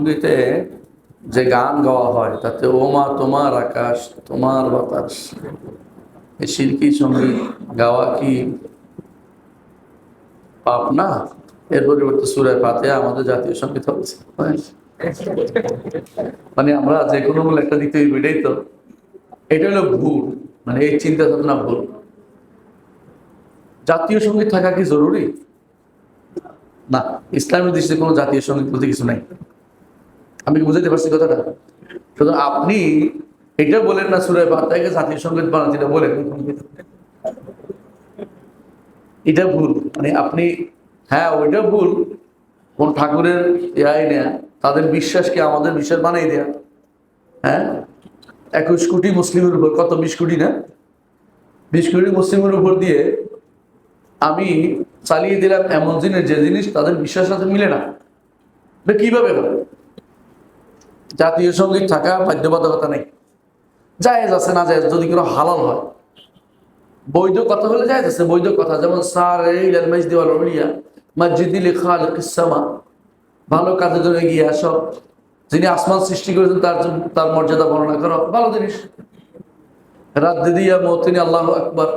সঙ্গীতে যে গান গাওয়া হয়, তাতে ও মা তোমার আকাশ, তোমার বাতাস। এই শিল্পী সংগীত গাওয়া কি পাপ না? এর পরিবর্তে সুরায় পাতে আমাদের জাতীয় সংগীত হচ্ছে মানে আমরা যে কোনো মূল একটা দিতে এটাই তো। এটা হলো ভুল মানে এই চিন্তা ভাবনা ভুল। জাতীয় সংগীত থাকা কি জরুরি? না, ইসলামের দৃষ্টিতে কোনো জাতীয় সংগীত বলতে কিছু নাই। আমি কি বুঝাতে পারছি কথাটা? শুধু আপনি এটা বলেন না সুরায় বার্তাকে জাতীয় সংগীত বানাতে বলেন। এটা ভুল। মানে আপনি হ্যাঁ ওইটা ভুল। কোন ঠাকুরের ইয়াই নেয়া, তাদের বিশ্বাসকে আমাদের বিশ্বাস বানাই দেয়া। হ্যাঁ? একুশ কোটি মুসলিমের উপর, কত, বিশ কোটি না? বিশ কোটি মুসলিমের উপর দিয়ে আমি চালিয়ে দিলাম এমন জিনিস, যে জিনিস তাদের বিশ্বাসের সাথে মিলে না। কীভাবে জাতীয় সংগীত থাকা বাধ্যবাধকতা নেই। জায়েজ আছে, না জায়েজ, যদি কোনো হালাল হয়। বৈধ কথা হলে জায়েজ আছে, বৈধ কথা। যেমন সার ইলাল মসজিদ ওয়াল উলিয়া মসজিদিল খালিক ইসসামা। ভালো কাজের জন্য এগিয়ে আসো। যিনি আসমান সৃষ্টি করেছেন, তার জন্য তার মর্যাদা বর্ণনা করো। ভালো জিনিস। রাত দিদিয়া মতিনি আল্লাহ আকবর।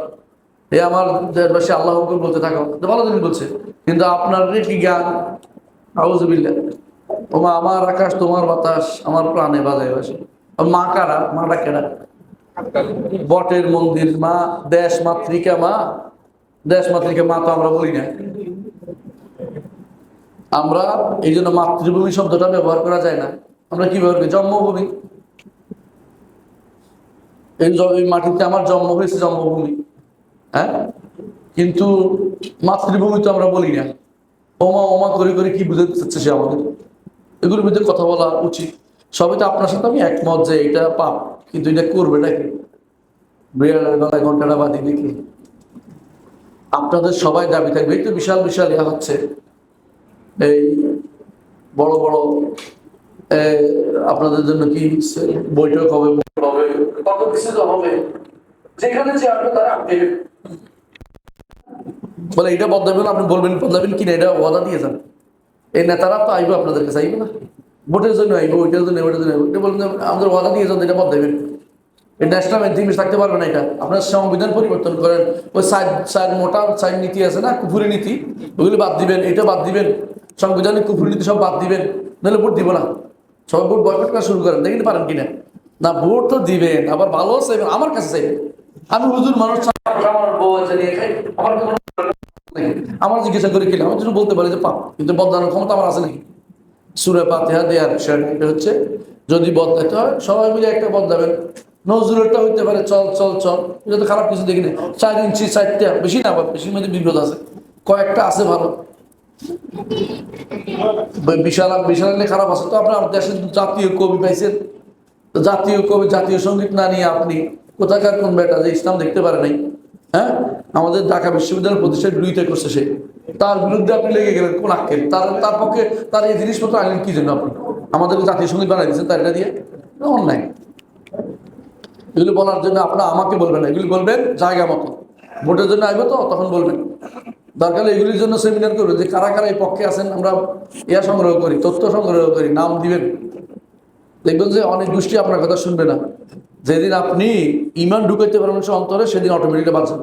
এ আমার দেশবাসী আল্লাহ বলতে থাকো। ভালো জিনিস বলছে। কিন্তু আপনার কি জ্ঞান? আউজবিল্লা ওমা আমার আকাশ, তোমার বাতাস, আমার প্রাণে বাজায় বাসে। মা কারা? মাটা কেডা বটের মন্দির, মা, দেশ মাতৃকা, মা। দেশ মাতৃকা, মা তো আমরা বলি না। আমরা এই জন্য মাতৃভূমি শব্দটা ব্যবহার করা যায় না। আমরা কি ব্যবহার করি? জন্মভূমি। এই এই মাটিতে আমার জন্ম হয়েছে জন্মভূমি। হ্যাঁ? কিন্তু মাতৃভূমি তো আমরা বলি না। ওমা ওমা করে করে কি বুঝাতে চাচ্ছে সে আমাদের? এগুলোর মধ্যে কথা বলা উচিত। সবই তো আপনার সাথে আমি একমত যে এটা পাপ, কিন্তু এটা করবে নাকি? বিড়ালের গলায় ঘন্টাটা বাদি নাকি আপনাদের সবাই দাবি থাকবে। এই তো বিশাল বিশাল ইয়া হচ্ছে। এই বড় বড় আপনাদের জন্য কি বৈঠক হবে হবে? কত কিছু তো হবে। যেখানে যে আপনি তারা আপনি বলে এটা বদলাবেন, আপনি বলবেন বদলাবেন কিনা, এটা ওয়াদা দিয়ে যান। এই নেতারা তো আইবো আপনাদের কাছে, আইবো না? ভোটের জন্য আইবো, ওইটার জন্য ওইটার জন্য আইবো। এটা বলবেন আমাদের ওয়াদা দিয়ে যান, এটা বদলাবেন এই ন্যাশনাল অ্যান্থিমিস থাকতে পারবে না এটা। আপনার সংবিধান পরিবর্তন করেন। ওই সাইড সাইড, মোটা সাইড নীতি আছে না, কুফুরি নীতি, ওগুলি বাদ দিবেন, এটা বাদ দিবেন। সংবিধানের কুফুরি নীতি সব বাদ দিবেন, নাহলে ভোট দিব না। সবাই ভোট বয়কট করা শুরু করেন দেখতে পারেন কিনা। না, ভোট তো দিবেন, আবার ভালো চাইবেন আমার কাছে চাইবেন। আমি হুজুর মানুষ, আমার বউ আছে আমার? আমার জিজ্ঞাসা করে কিনা আমার জন্য বলতে পারি যে, পাপ। কিন্তু বদলানোর ক্ষমতা আমার আছে নাকি? সুরে পাতেহা দেওয়ার বিষয় না। এটা হচ্ছে, যদি বদলাতে হয়, সবাই মিলে একটা বদলাবেন। নজরুলটা হইতে পারে, চল চল চল। এটা তো খারাপ কিছু দেখি না চার ইঞ্চি, চারটা, বেশি না, আবার বেশির মধ্যে বিপদ আছে। কয়েকটা আছে ভালো। বিশাল বিশাল খারাপ আছে। তো আপনার দেশের জাতীয় কবি পাইছেন। জাতীয় কবি, জাতীয় সংগীত না নিয়ে আপনি কোথাকার কোন বেটা যে ইসলাম দেখতে পারে নাই? হ্যাঁ? আমাদের ঢাকা বিশ্ববিদ্যালয় প্রতিষ্ঠার বিরোধিতা করছে সে। তার বিরুদ্ধে আপনি লেগে গেলেন কোন আক্ষেপ? তার তার পক্ষে তার এই জিনিসপত্র আনলেন কি জন্য আপনি? আমাদের জাতীয় সংগীত বানাই দিচ্ছেন তার এটা দিয়ে? অন্যায়। এগুলো বলার জন্য আপনারা আমাকে বলবেন না। এগুলি বলবেন জায়গা মতো। ভোটের জন্য আসব তো, তখন বলবেন। দরকার এগুলির জন্য সেমিনার করবেন যে কারা কারা এই পক্ষে আছেন, আমরা ইয়া সংগ্রহ করি, তথ্য সংগ্রহ করি, নাম দিবেন। দেখবেন যে অনেক গোষ্ঠী আপনার কথা শুনবে না। যেদিন আপনি ইমান ঢুকাইতে পারবেন অন্তরে, সেদিন অটোমেটিকটা বাঁচবেন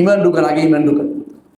ইমান ঢুকান আগে ইমান ঢুকান।